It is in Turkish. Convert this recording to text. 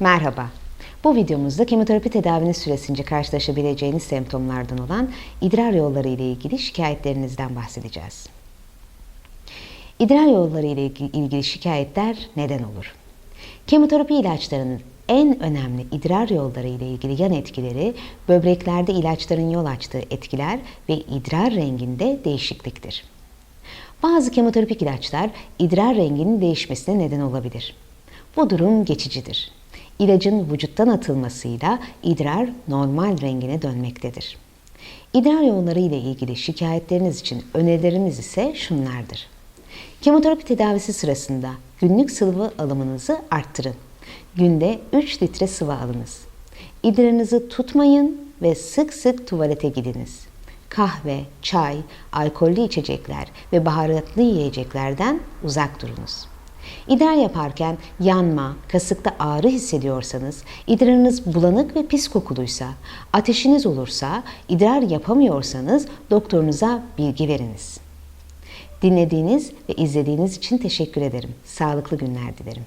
Merhaba. Bu videomuzda kemoterapi tedavinin süresince karşılaşabileceğiniz semptomlardan olan idrar yolları ile ilgili şikayetlerinizden bahsedeceğiz. İdrar yolları ile ilgili şikayetler neden olur? Kemoterapi ilaçlarının en önemli idrar yolları ile ilgili yan etkileri böbreklerde ilaçların yol açtığı etkiler ve idrar renginde değişikliktir. Bazı kemoterapik ilaçlar idrar renginin değişmesine neden olabilir. Bu durum geçicidir. İlacın vücuttan atılmasıyla idrar normal rengine dönmektedir. İdrar yolları ile ilgili şikayetleriniz için önerilerimiz ise şunlardır. Kemoterapi tedavisi sırasında günlük sıvı alımınızı arttırın. Günde 3 litre sıvı alınız. İdrarınızı tutmayın ve sık sık tuvalete gidiniz. Kahve, çay, alkollü içecekler ve baharatlı yiyeceklerden uzak durunuz. İdrar yaparken yanma, kasıkta ağrı hissediyorsanız, idrarınız bulanık ve pis kokuluysa, ateşiniz olursa, idrar yapamıyorsanız doktorunuza bilgi veriniz. Dinlediğiniz ve izlediğiniz için teşekkür ederim. Sağlıklı günler dilerim.